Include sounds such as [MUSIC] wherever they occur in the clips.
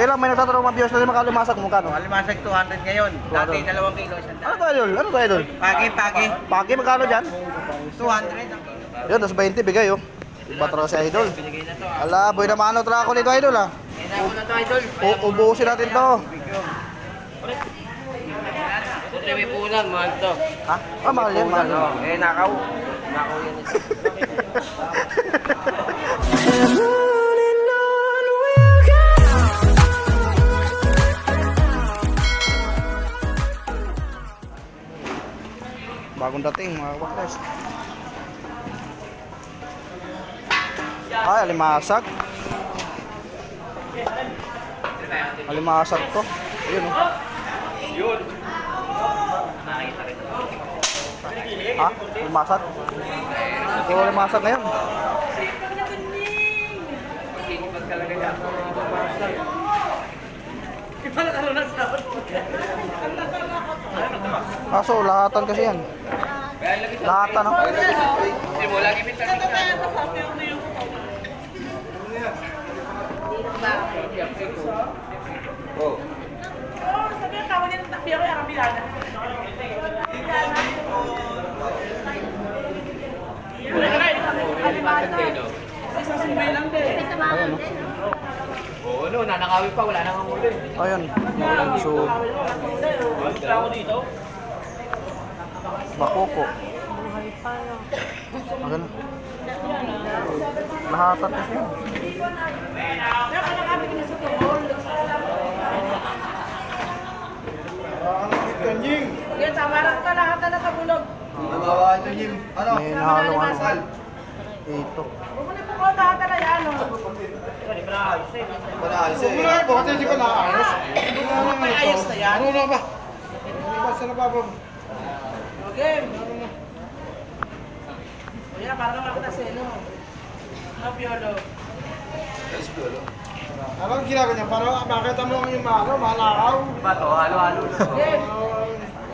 Kailan may nagtatanong mga viewers natin makalimasag mo kano? Alimasag 200 ngayon. Dati 2 kilo, isang Ano to idol? Ano to idol? Pagi, pagi. Pagi magkano dyan? 200 ang kilo. Yun, tapos 20 bigay oh. Talaga si idol. Na ah. Ala, boy na mano talaga ako nito idol ah. Kaya na to, idol. U ubusin natin to. Siyempre may punan, mahal to. Ha? Ah, mahal yan, mahal. Eh, nakaw. Nakaw yan. [LAUGHS] Bagong dating mga kapatid. Ay, alimasag. Alimasag to. Ayun oh. Yun. Ha? Alimasag? Puro alimasag ngayon. Kaso, lahatan kasi yan. Lahatan, no? mo, lagi may Sabi ang tawag niya ako yung no? Oo, no, nanakawin pa, wala nang huli. Ayun. So, bakoko. Magano? Lahatan kasi yan. Kaya kaya kami kini sa tuhol. Yan, tama lang ka lahat na nakabulog. May nahalong ano. Ito. Huwag mo na po ko lahat na yan. oh. May ayos na yan. Ano na ba? Basta na ba ba? Okay. O yan, para naman kita sa ino. Mga piolo. Ano ang ginagawa niya? Para makita mo ang yung malo, malakaw. Ba to, halo-halo na. Okay.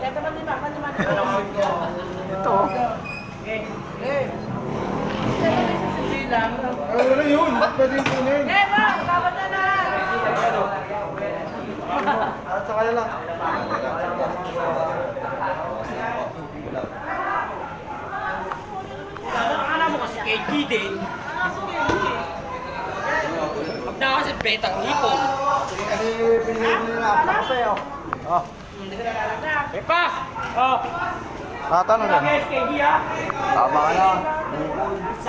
Kaya naman di ba? Kanya man. Ito. oh. Okay. Kaya naman sa sindi lang. Ano na yun? Pwede yung kunin? Eh, ba? Dapat na na. At sa kanya lang. Din. Pag na kasi betang hipon. Oh. Ah, Eh pa! Oh, na yan. Tama ka na. Alimas.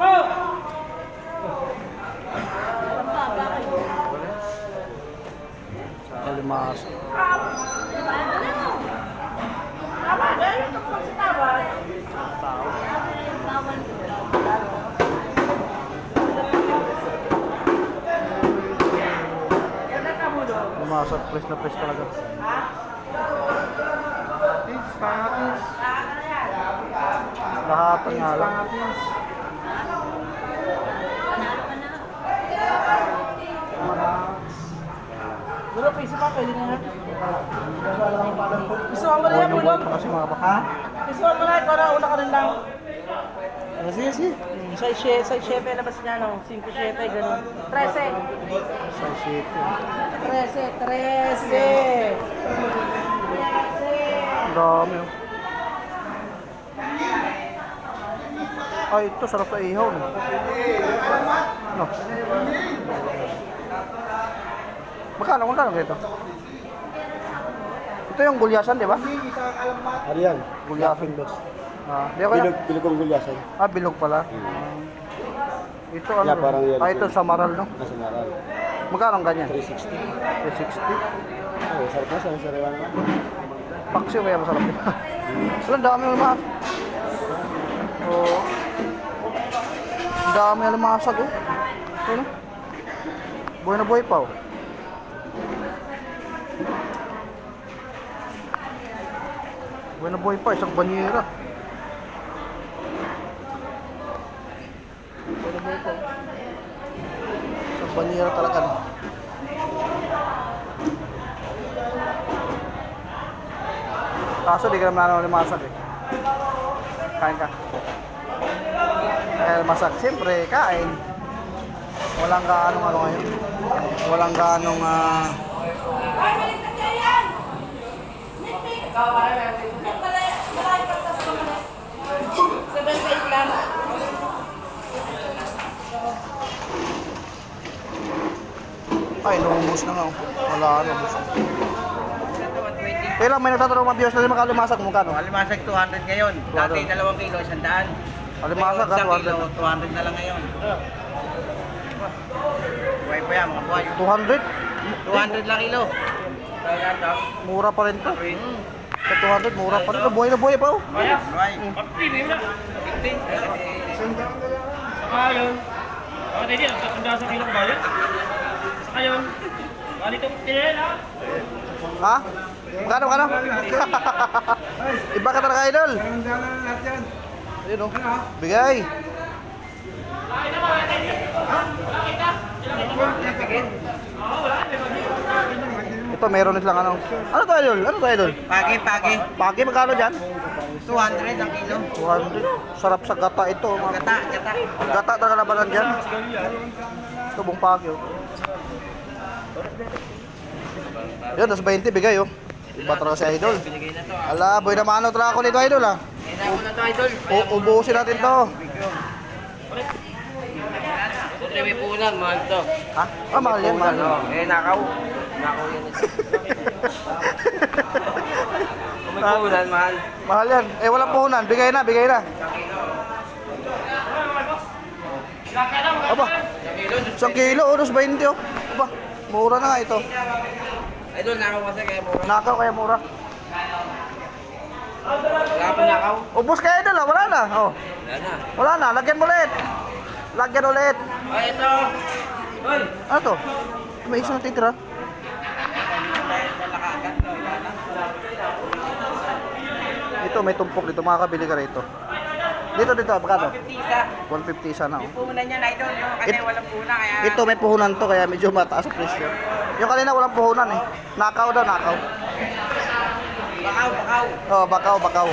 Tama, eh. Ito po si Tawad. Yan ang kabulog. Alimasag. Press na press talaga. Patis, patis. Lahatan nga lang. Bro, piso pa, pwede na yan. Gusto mo na yan, bulog? kasi mga baka. Gusto mo na, ikaw na, una ka rin lang. Ano sige, sige. Hmm, Sa 7, sa 7 labas niya, no? 5, 7, ganun. 13. Sa shit. 13, 13. Ang dami oh. Ay, ito sarap sa ihaw. No? No. Magkano, magkano dito? Ito yung gulyasan, di ba? Ano yan? Gulyasan. Ah, di ako Bilog, bilog ang gulyasan. Ah, bilog pala. Ito ano? Yeah, parang yan. ah, ito sa maral, no? Nasa naral. Magkano ang ganyan? 360. 360. Oh, sarap na, sarap sarap naman. Paksyo kaya masarap yun. Wala, dami yung lahat. Oo. Dami yung lumasag, oh. Ano? Buhay na buhay pa, oh. Buhay na buhay pa, isang banyera. Buhay na buhay pa. Isang banyera talaga? Kaso di ka naman ano limasag eh. Kain ka. Kaya masag, siyempre, kain. Walang gaanong ano ngayon. Walang gaanong ah... Ay, naubos na nga. oh. Wala na, ubos na. Kaya lang, may nagtatanong mga viewers na rin makalimasag mo kano? Alimasag 200 ngayon. Dati 2 kilo, 100. Alimasag kilo, 200. 200 na lang ngayon. Buhay pa yan, mga buhay. 200? 200 lang kilo. Kaya. Mura pa rin to. Hmm. Sa 200, mura pa rin. Buhay na buhay pa oh. Buhay. Saka yun, ako tayo din, tatanda sa kilong bayan. Saka yun, bali itong tinel ha. Magkano, magkano? [LAUGHS] Iba ka talaga, idol. Ganda na lahat yan. Ayun oh. Bigay. Ito, meron lang ano. Ano to, idol? Ano to, idol? Pagi, pagi. Pagi, magkano dyan? 200 ang kilo. 200. Sarap sa gata ito. mga- Gata, gata. Gata talaga labanan dyan. Ito, buong oh. Yun, tas 20 bigay oh. Iba talaga si idol. Binigay na to. Ala, boy na mano talaga ako nito idol ah. Kaya na to, idol. U- ubusin natin to. Siyempre may punan, mahal to. Ha? Ah, mahal yan, mahal. Eh, nakaw. Nakaw yan. Kung may punan, mahal. Mahal yan. Eh, walang puhunan. Bigay na, bigay na. Aba, Isang kilo, isang unos 20 oh. Aba, mura na nga ito. Idol, nakaw kasi kaya mura. Nakaw kaya mura. Wala pa nakaw. Ubus kaya idol ah, wala na. Oh, Wala na. wala na. Lagyan mo ulit. Lagyan ulit. Oh, ito. Hoy! Ano to? May isa na titira. Ito, may tumpok dito. Makakabili ka rito. Dito, dito. Magkano? 50 isa. 150 sana oh. Punan niya na idol, no? Kasi It- walang puna, kaya... Ito may puhunan to kaya medyo mataas ang presyo. Yung kanina walang puhunan eh. Nakaw daw, nakaw. Bakaw, bakaw. Oh, bakaw, bakaw.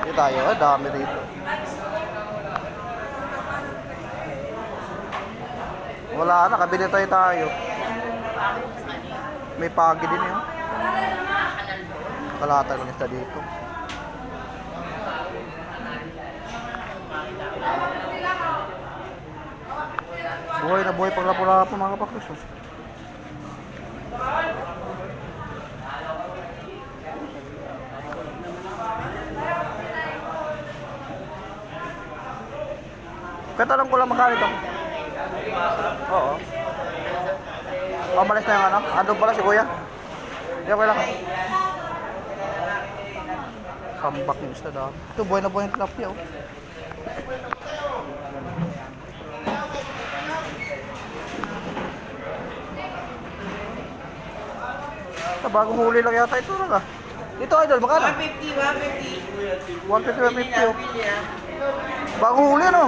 Dito tayo, ah, dami rito. Wala na, kabili tayo tayo. May pagi din yun. Kalata ng isda dito. Buhay na buhay pag lapo-lapo mga kapakris. oh. Ko lang magkano ito. Oo. Pamalis na yung ano? Andun pala si kuya. Hindi okay lang. Sambak yung isda daw. Ito, buhay na buhay yung tilapia oh. Ito, bagong huli lang yata ito lang ah. Dito idol, magkano? 150, 150. 150 Pili 150 na, oh. pili ah. Bagong huli ano?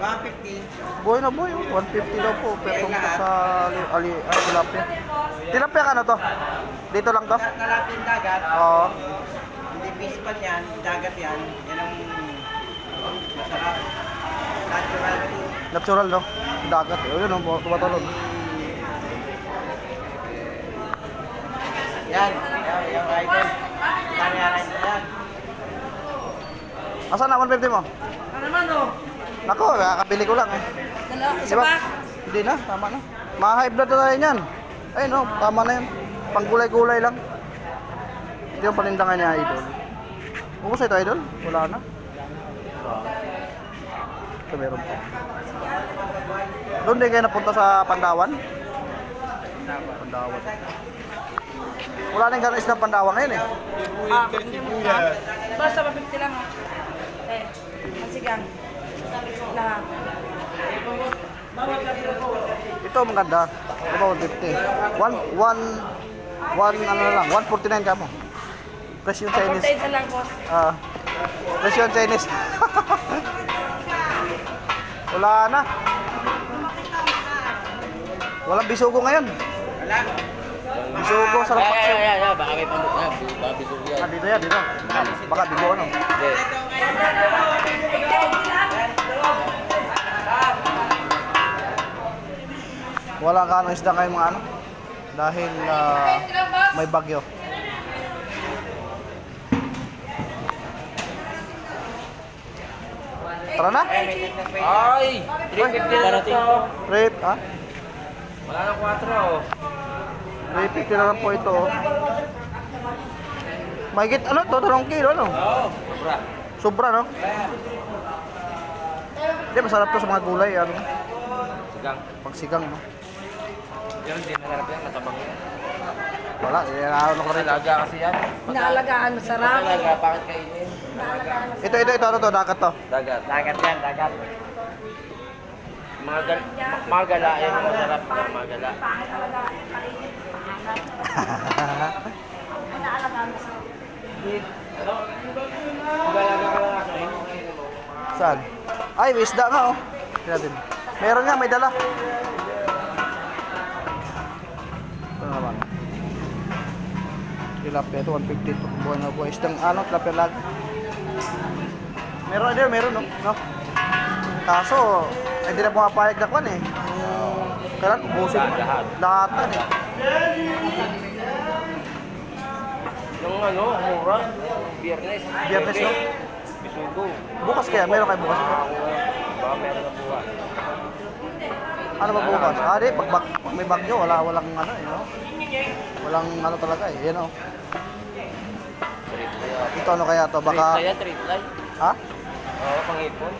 150. Boy na boy, oh. 150 daw po. Pero kung sa ali, ali, ah, tilapia. Tilapia ka na to? Dito lang to? Nalapin dagat. Oo. Hindi fish pan yan, dagat yan. Yan ang masarap. Natural natural no? Dagat eh. O yun, oh, tumatalon. Yan, yan, yan, idol. Yan, yan, yan. Asan na 150 mo? Ano naman, oh? Nako, kakabili ko lang eh. Isa ba? Hindi na, tama na. Blood na tayo niyan. Ay no, tama na yan. Panggulay-gulay lang. Ito yung panindangan niya, idol. Ubus ito, idol? Wala na. Ito meron pa. Doon din kayo napunta sa Pandawan? Pandawan. Wala nang ganang isang Pandawan ngayon eh. Ah, Basta mabigti lang. ah. Eh, masigang. Lahat. Ito maganda. Ito 150. One, one, one, ano na lang, 149 ka mo. Presyo yung Chinese. Portay na lang, boss. Ah. presyo yung Chinese. [LAUGHS] Wala na. Walang bisugo ngayon. Wala. Bisugo, sarap Ay, ay, paksiw. ay, ay, baka may pamuk na. Baka bisog yan. Ah, dito yan, dito. Baka bigo ano. Hindi. Wala ka ng isda kayo mga ano. Dahil ah, may bagyo. Tara na. Ay! 350 na natin. Rip, ha? Wala na 4 oh. 350 na lang po ito. oh. Mahigit ano to? Dalawang kilo, ano? Oo, sobra. Sobra, no? Hindi, masarap to sa mga gulay, ano? Sigang. Pagsigang, no? Yan, hindi masarap yan. Matabang yan. Wala, inaano ko rin. Talaga kasi yan. Inaalagaan, masarap. Talaga, bakit kainin? Ito, ito, ito, ano to? Dagat to. Dagat. Dagat yan, dagat. Mga, gal ma- mga gala, yan masarap na mga gala. Galaga ka lang ako eh. Saan? Ay, may isda nga, oh. Natin. Meron nga, may dala. Ito naman. Tilapia ito, 150 ito. Buhay na buhay. Isdang ano, tilapia lag. Meron din, meron, no? no? Kaso, hindi na pumapayag na kwan eh. Kailan, ubusin mo. Lahat. Lahat na eh. Yung ano, mura. Biyernes. Biyernes, no? Bisugo. Bukas kaya, meron kayo bukas. Baka meron na buwan. Ano ba bukas? Ah, di, pag, bag, pag may bagyo, wala, walang ano eh, no? Walang ano talaga eh. Yan, oh. Yan. Ito ano kaya to? Baka, Triple yan, triple. ha? Oo, pangipon.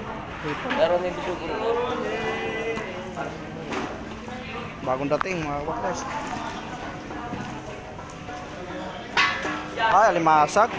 Meron din bisugo. Bagong dating mga kapatid. Ay, alimasag.